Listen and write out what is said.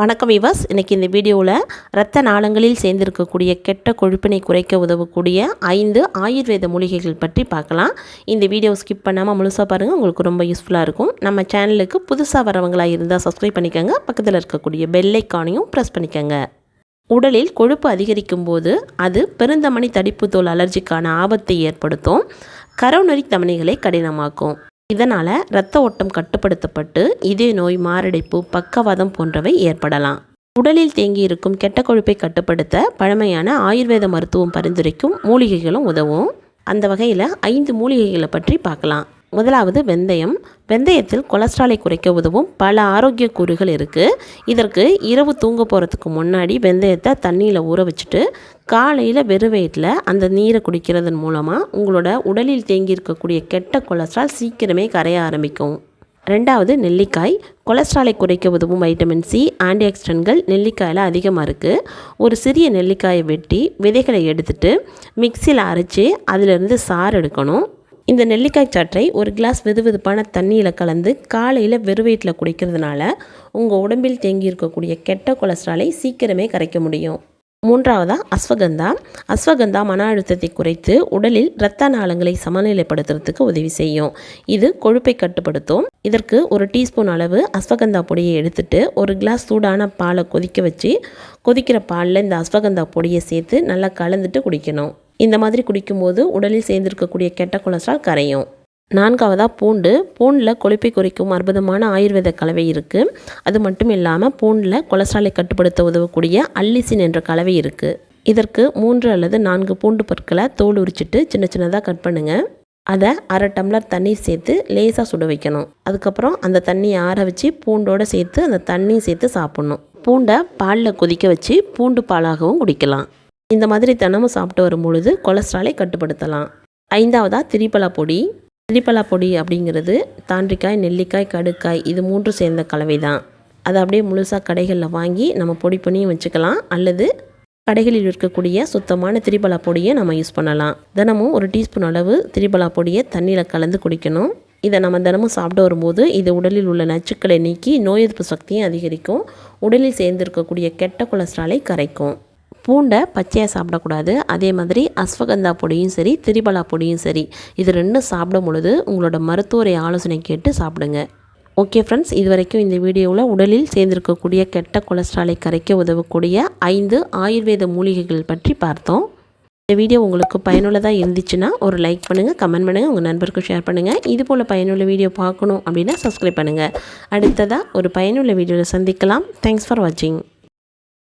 வணக்கம் விவாஸ் இன்றைக்கி இந்த வீடியோவில் இரத்த நாளங்களில் சேர்ந்திருக்கக்கூடிய கெட்ட கொழுப்பினை குறைக்க உதவக்கூடிய ஐந்து ஆயுர்வேத மூலிகைகள் பற்றி பார்க்கலாம். இந்த வீடியோ ஸ்கிப் பண்ணாமல் முழுசாக பாருங்கள் உங்களுக்கு ரொம்ப யூஸ்ஃபுல்லாக இருக்கும். நம்ம சேனலுக்கு புதுசாக வரவங்களாக இருந்தால் சப்ஸ்கிரைப் பண்ணிக்கோங்க. பக்கத்தில் இருக்கக்கூடிய பெல்லைக்கானையும் ப்ரெஸ் பண்ணிக்கோங்க. உடலில் கொழுப்பு அதிகரிக்கும் போது அது பெருந்தமணி தடிப்பு தோல் அலர்ஜிக்கான ஆபத்தை ஏற்படுத்தும். கரோனரி தமணிகளை கடினமாக்கும். இதனால் இரத்த ஓட்டம் கட்டுப்படுத்தப்பட்டு இதய நோய் மாரடைப்பு பக்கவாதம் போன்றவை ஏற்படலாம். உடலில் தேங்கியிருக்கும் கெட்ட கொழுப்பை கட்டுப்படுத்த பழமையான ஆயுர்வேத மருத்துவம் பரிந்துரைக்கும் மூலிகைகளும் உதவும். அந்த வகையில் ஐந்து மூலிகைகளை பற்றி பார்க்கலாம். முதலாவது வெந்தயம். வெந்தயத்தில் கொலஸ்ட்ராலை குறைக்க உதவும் பல ஆரோக்கிய கூறுகள் இருக்குது இதற்கு இரவு தூங்க போகிறதுக்கு முன்னாடி வெந்தயத்தை தண்ணியில் ஊற வச்சுட்டு காலையில் வெறும் வயிற்றில் அந்த நீரை குடிக்கிறதன் மூலமாக உங்களோட உடலில் தேங்கி இருக்கக்கூடிய கெட்ட கொலஸ்ட்ரால் சீக்கிரமே கரைய ஆரம்பிக்கும். ரெண்டாவது நெல்லிக்காய். கொலஸ்ட்ராலை குறைக்க உதவும் வைட்டமின் சி ஆன்டி ஆக்சிடென்ட்கள் நெல்லிக்காயில் அதிகமாக இருக்குது ஒரு சிறிய நெல்லிக்காயை வெட்டி விதைகளை எடுத்துட்டு மிக்சியில் அரைச்சி அதிலிருந்து சாறு எடுக்கணும். இந்த நெல்லிக்காய் சாற்றை ஒரு கிளாஸ் வெதுவெதுப்பான தண்ணியில் கலந்து காலையில் வெறுவயிற்றில் குடிக்கிறதுனால உங்கள் உடம்பில் தேங்கி இருக்கக்கூடிய கெட்ட கொலஸ்ட்ராலை சீக்கிரமே கரைக்க முடியும். மூன்றாவதாக அஸ்வகந்தா. அஸ்வகந்தா மன அழுத்தத்தை குறைத்து உடலில் இரத்த நாளங்களை சமநிலைப்படுத்துறதுக்கு உதவி செய்யும். இது கொழுப்பை கட்டுப்படுத்தும். இதற்கு ஒரு டீஸ்பூன் அளவு அஸ்வகந்தா பொடியை எடுத்துட்டு ஒரு கிளாஸ் சூடான பாலை கொதிக்க வச்சு கொதிக்கிற பாலில் இந்த அஸ்வகந்தா பொடியை சேர்த்து நல்லா கலந்துட்டு குடிக்கணும். இந்த மாதிரி குடிக்கும்போது உடலில் சேர்ந்திருக்கக்கூடிய கெட்ட கொலஸ்ட்ரால் கரையும். நான்காவதாக பூண்டு. பூண்டில் கொழுப்பை குறைக்கும் அற்புதமான ஆயுர்வேத கலவை இருக்குது அது மட்டும் இல்லாமல் பூண்டில் கொலஸ்ட்ராலை கட்டுப்படுத்த உதவக்கூடிய அல்லிசின் என்ற கலவை இருக்குது இதற்கு மூன்று அல்லது நான்கு பூண்டு பொருட்களை தோல் உரிச்சிட்டு சின்ன சின்னதாக கட் பண்ணுங்கள் அதை அரை டம்ளர் தண்ணீர் சேர்த்து லேசாக சுட வைக்கணும். அதுக்கப்புறம் அந்த தண்ணியை ஆற வச்சு பூண்டோடு சேர்த்து அந்த தண்ணியும் சேர்த்து சாப்பிட்ணும். பூண்டை பாலில் கொதிக்க வச்சு பூண்டு பாலாகவும் குடிக்கலாம். இந்த மாதிரி தினமும் சாப்பிட்டு வரும் பொழுது கொலஸ்ட்ராலை கட்டுப்படுத்தலாம். ஐந்தாவதாக திரிப்பலா பொடி. திரிப்பலா பொடி அப்படிங்கிறது தாண்டிக்காய் நெல்லிக்காய் கடுக்காய் இது மூன்று சேர்ந்த கலவை தான் அதை அப்படியே முழுசாக கடைகளில் வாங்கி நம்ம பொடி பண்ணியும் வச்சுக்கலாம். அல்லது கடைகளில் இருக்கக்கூடிய சுத்தமான திரிபலா பொடியை நம்ம யூஸ் பண்ணலாம். தினமும் ஒரு டீஸ்பூன் அளவு திரிபலா பொடியை தண்ணியில் கலந்து குடிக்கணும். இதை நம்ம தினமும் சாப்பிட்டு வரும்போது இது உடலில் உள்ள நச்சுக்களை நீக்கி நோய் எதிர்ப்பு சக்தியும் அதிகரிக்கும். உடலில் சேர்ந்திருக்கக்கூடிய கெட்ட கொலஸ்ட்ராலை கரைக்கும். பூண்டை பச்சையாக சாப்பிடக்கூடாது. அதே மாதிரி அஸ்வகந்தா பொடியும் சரி திரிபலா பொடியும் சரி இது ரெண்டும் சாப்பிடும் பொழுது உங்களோட மருத்துவரை ஆலோசனை கேட்டு சாப்பிடுங்க. ஓகே ஃப்ரெண்ட்ஸ் இது வரைக்கும் இந்த வீடியோவில் உடலில் சேர்ந்திருக்கக்கூடிய கெட்ட கொலஸ்ட்ராலை கரைக்க உதவக்கூடிய ஐந்து ஆயுர்வேத மூலிகைகள் பற்றி பார்த்தோம். இந்த வீடியோ உங்களுக்கு பயனுள்ளதாக இருந்துச்சுன்னா ஒரு லைக் பண்ணுங்கள் கமெண்ட் பண்ணுங்கள் உங்கள் நண்பருக்கு ஷேர் பண்ணுங்கள் இது போல் பயனுள்ள வீடியோ பார்க்கணும் அப்படின்னா சப்ஸ்கிரைப் பண்ணுங்கள் அடுத்ததாக ஒரு பயனுள்ள வீடியோவில் சந்திக்கலாம். தேங்க்ஸ் ஃபார் வாட்சிங்